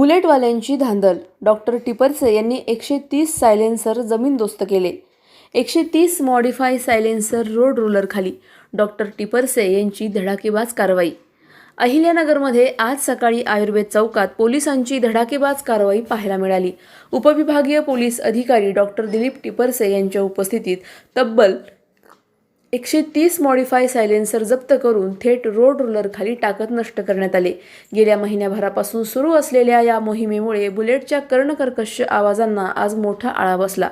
बुलेटवाल्यांची धांदल. डॉक्टर टिपरसे यांनी एकशे तीस सायलेन्सर जमीनदोस्त केले. एकशे तीस मॉडिफाय सायलेन्सर रोड रोलरखाली डॉक्टर टिपरसे यांची धडाकेबाज कारवाई. अहिल्यानगरमध्ये आज सकाळी आयुर्वेद चौकात पोलिसांची धडाकेबाज कारवाई पाहायला मिळाली. उपविभागीय पोलीस अधिकारी डॉक्टर दिलीप टिपरसे यांच्या उपस्थितीत तब्बल एकशे तीस मॉडिफाय सायलेन्सर जप्त करून थेट रोड रोलरखाली टाकत नष्ट करण्यात आले. गेल्या महिन्याभरापासून सुरू असलेल्या या मोहिमेमुळे बुलेटच्या कर्णकर्कश आवाजांना आज मोठा आळा बसला.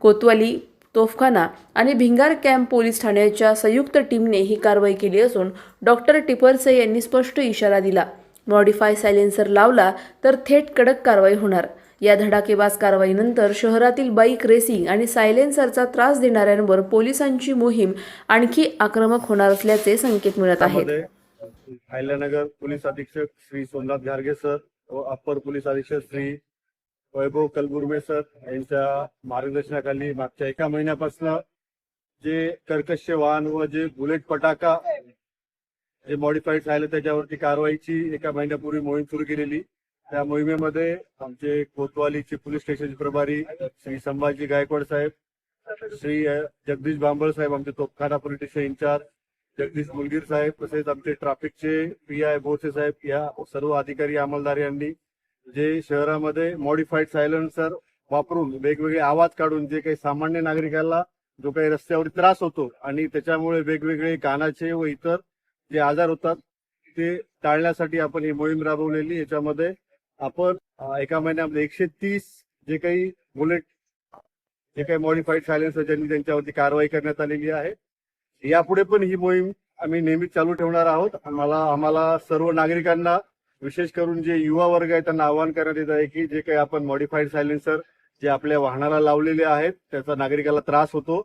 कोतवाली तोफखाना आणि भिंगार कॅम्प पोलीस ठाण्याच्या संयुक्त टीमने ही कारवाई केली असून डॉक्टर टिपरसे यांनी स्पष्ट इशारा दिला. मॉडिफाय सायलेन्सर लावला तर थेट कडक कारवाई होणार. या धडाकेबाज कारवाईनंतर शहरातील बाईक रेसिंग आणि सायलेन्सरचा त्रास देणाऱ्यांवर पोलिसांची मोहीम आणखी आक्रमक होणार असल्याचे संकेत मिळत आहेत. अहिल्यानगर पोलीस अधीक्षक श्री सोमनाथ घारगे सर व अप्पर पोलीस अधीक्षक श्री वैभव कलबुर्मे सर यांच्या मार्गदर्शनाखाली मागच्या एका महिन्यापासून जे कर्कश वाहन व जे बुलेट पटाका जे मॉडिफाईड झाले त्याच्यावरती कारवाईची एका महिन्यापूर्वी मोहीम सुरू केलेली. त्या मोहिमेमध्ये आमचे कोतवालीचे पोलीस स्टेशनचे प्रभारी श्री संभाजी गायकवाड साहेब श्री जगदीश भांबळ साहेब आमचे Topkhana police station incharge Jagdish Mulgir साहेब तसेच आमचे ट्रॅफिकचे पी आय भोसे साहेब या सर्व अधिकारी अंमलदार यांनी जे शहरामध्ये मॉडिफाईड सायलेन्सर वापरून वेगवेगळे आवाज काढून जे काही सामान्य नागरिकाला जो काही रस्त्यावर त्रास होतो आणि त्याच्यामुळे वेगवेगळे कानाचे व इतर जे आजार होतात ते टाळण्यासाठी आपण ही मोहीम राबवलेली. याच्यामध्ये आपण एका महिन्यामध्ये एकशे तीस जे काही बुलेट जे काही मॉडिफाईड सायलेन्सर ज्यांनी त्यांच्यावरती कारवाई करण्यात आलेली आहे. यापुढे पण ही मोहीम आम्ही नेहमीच चालू ठेवणार आहोत. आम्हाला आम्हाला सर्व नागरिकांना विशेष करून जे युवा वर्ग आहे त्यांना आवाहन करण्यात येत आहे की जे काही आपण मॉडिफाईड सायलेन्सर जे आपल्या वाहनाला लावलेले आहेत त्याचा नागरिकाला त्रास होतो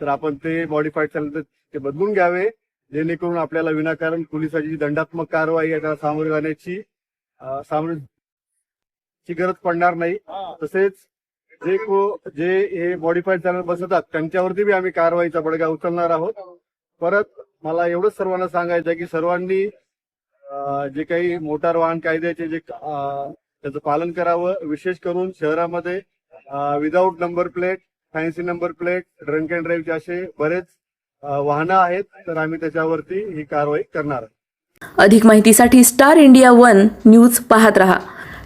तर आपण ते मॉडिफाईड सायलेन्सर ते बदलून घ्यावे जेणेकरून आपल्याला विनाकारण पोलिसाची दंडात्मक कारवाई आहे त्याला सामोरे जाण्याची सामोरे ची गरज पडणार नाही. तसेच जे को जे हे मॉडिफाईड चॅनल बसवतात त्यांच्यावरती बी आम्ही कारवाईचा बडगा उचलणार आहोत. परत मला एवढंच सर्वांना सांगायचं की सर्वांनी जे काही मोटार वाहन कायद्याचे जे त्याचं पालन करावं. विशेष करून शहरामध्ये without number plate fancy number plate drunk and ड्राईव्हचे असे बरेच वाहनं आहेत. तर आम्ही त्याच्यावरती ही कारवाई करणार आहोत. अधिक माहितीसाठी स्टार इंडिया वन न्यूज पाहत रहा.